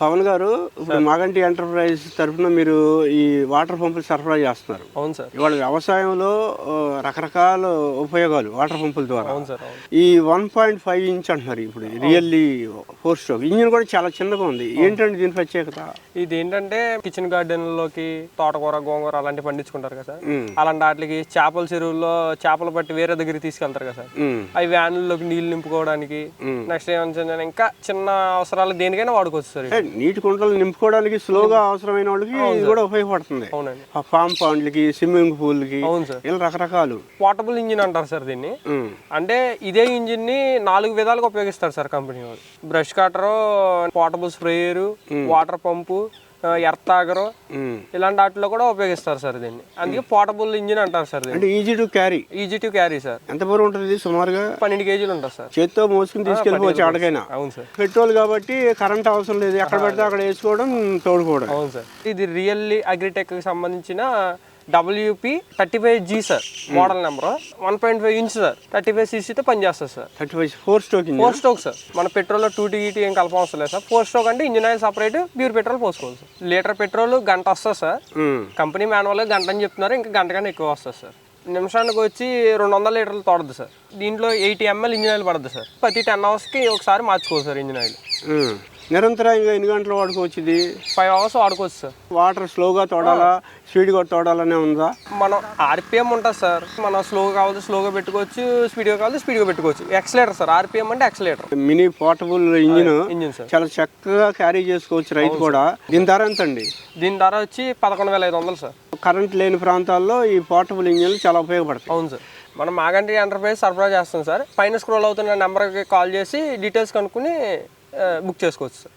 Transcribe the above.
పవన్ గారు ఇప్పుడు మాగంటి ఎంటర్ప్రైజ్ తరఫున మీరు ఈ వాటర్ పంపులు సరఫరా చేస్తున్నారు. అవును సార్. ఇవాళ వ్యవసాయంలో రకరకాల ఉపయోగాలు వాటర్ పంపుల ద్వారా. అవును సార్ ఈ వన్ పాయింట్ ఫైవ్ ఇంచ్ అంటున్నారు ఇప్పుడు రియల్లీ ఫోర్ స్ట్రోక్. ఇంజిన్ కూడా చాలా చిన్నగా ఉంది. ఏంటంటే దీని ప్రత్యేకత? ఇది ఏంటంటే కిచెన్ గార్డెన్లోకి తోటకూర గోంగూర అలాంటివి పండించుకుంటారు కదా సార్. అలాంటి వాటికి చేపల చెరువుల్లో చేపలు పట్టి వేరే దగ్గరికి తీసుకెళ్తారు కదా సార్. అవి వ్యాన్లలోకి నీళ్ళు నింపుకోవడానికి. నెక్స్ట్ ఏమైనా ఇంకా చిన్న అవసరాలు దేనికైనా వాడుకోవచ్చు సార్. నీటి కుంటలు నింపుకోవడానికి స్లోగా అవసరమైన వాళ్ళకి ఇది కూడా ఉపయోగపడుతుంది. ఫామ్ పాండ్లకి స్విమ్మింగ్ అవును సార్. ఇలా రకరకాలు. పోర్టబుల్ ఇంజిన్ అంటారు సార్ దీన్ని. అంటే ఇదే ఇంజిన్ని నాలుగు విధాలుగా ఉపయోగిస్తారు సార్ కంపెనీ వాళ్ళు. Brush cutter portable sprayer water pump earth auger. ఇలాంటి వాటిలో కూడా ఉపయోగిస్తారు సార్ దీన్ని. అందుకే పోర్టబుల్ ఇంజిన్ అంటారు సార్ అంటే easy to carry. Easy to carry sir. ఎంత బరువు ఉంటుంది ఇది సుమారుగా? పన్నెండు కేజీలు ఉంటుంది సార్. చేత్తో మోసుకుని తీసుకెళ్ళిపోవచ్చు ఎక్కడికైనా. అవును సార్. పెట్రోల్ కాబట్టి కరెంట్ అవసరం లేదు. ఎక్కడ పడితే అక్కడ వేసుకోవడం తోడుకోవడం. అవును సార్. ఇది రియల్లీ అగ్రిటెక్కి సంబంధించిన WP thirty five G sir model number one point five inch sir thirty five సీసీతో పనిచేస్తుంది sir thirty five four stroke engine four stroke sir మన పెట్రోల్లో టూ టీ ఈటీ ఏం కలపవసరం లేదు సార్ ఫోర్ స్ట్రోక్ అంటే engine oil separate pure petrol పోసుకోవాలి sir litre petrol గంట వస్తుంది సార్ కంపెనీ మాన్యువల్ గంట అని చెప్తున్నారు ఇంకా గంట కన్నా ఎక్కువ వస్తుంది సార్ నిమిషానికి వచ్చి రెండు వందల లీటర్లు తోడదు సార్ దీంట్లో ఎయిటీ ఎంఎల్ ఇంజిన్ ఆయిల్ పడుతుంది సార్ ప్రతి టెన్ అవర్స్కి ఒకసారి మార్చుకోవచ్చు సార్ ఇంజిన్ ఆయిల్. ఉమ్. నిరంతరాయంగా ఎన్ని గంటలు వాడుకోవచ్చు ఇది? ఫైవ్ అవర్స్ వాడుకోవచ్చు సార్ వాటర్ స్లోగా తోడాలా స్పీడ్గా తోడాలనే ఉందా? మనం ఆర్పిఎం ఉంటుంది సార్ మనం స్లోగా కావాలి స్లోగా పెట్టుకోవచ్చు స్పీడ్గా కావాలి స్పీడ్గా పెట్టుకోవచ్చు. ఎక్సలేటర్ సార్ ఆర్పిఎం అంటే accelerator mini portable engine. Engine sir చాలా చక్కగా క్యారీ చేసుకోవచ్చు రైతు కూడా. దీని ధర ఎంత అండి దీని ధర వచ్చి పదకొండు వేల ఐదు వందలు సార్ కరెంట్ లేని ప్రాంతాల్లో ఈ పోర్టబుల్ ఇంజిన్లు చాలా ఉపయోగపడతాయి. అవును సార్ మనం మాగంటి ఎంటర్ప్రైజ్ సరఫరా చేస్తాం సార్ పైన స్క్రోల్ అవుతున్న నెంబర్కి కాల్ చేసి డీటెయిల్స్ కనుక్కుని బుక్ చేసుకోవచ్చు సార్